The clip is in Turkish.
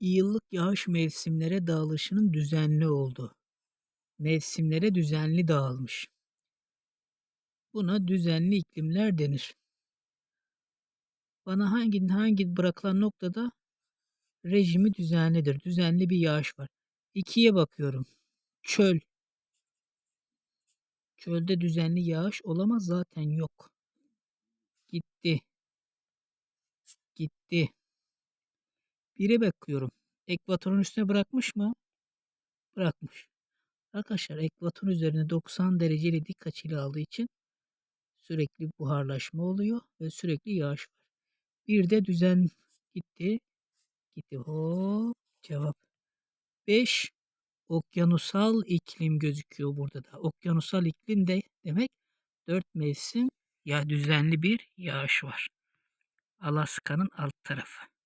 Yıllık yağış mevsimlere dağılışının düzenli olduğu. Mevsimlere düzenli dağılmış. Buna düzenli iklimler denir. Bana hangi hangi bırakılan noktada rejimi düzenlidir. Düzenli bir yağış var. İkiye bakıyorum. Çöl. Çölde düzenli yağış olamaz zaten yok. Gitti. Gitti. Bire bakıyorum. Ekvatorun üstüne bırakmış mı? Bırakmış. Arkadaşlar ekvatorun üzerine 90 dereceli dik açıyla aldığı için sürekli buharlaşma oluyor ve sürekli yağış var. Bir de düzen gitti. Gitti. Hop. Cevap. 5. Okyanusal iklim gözüküyor burada da. Okyanusal iklim de demek 4 mevsim ya düzenli bir yağış var. Alaska'nın alt tarafı.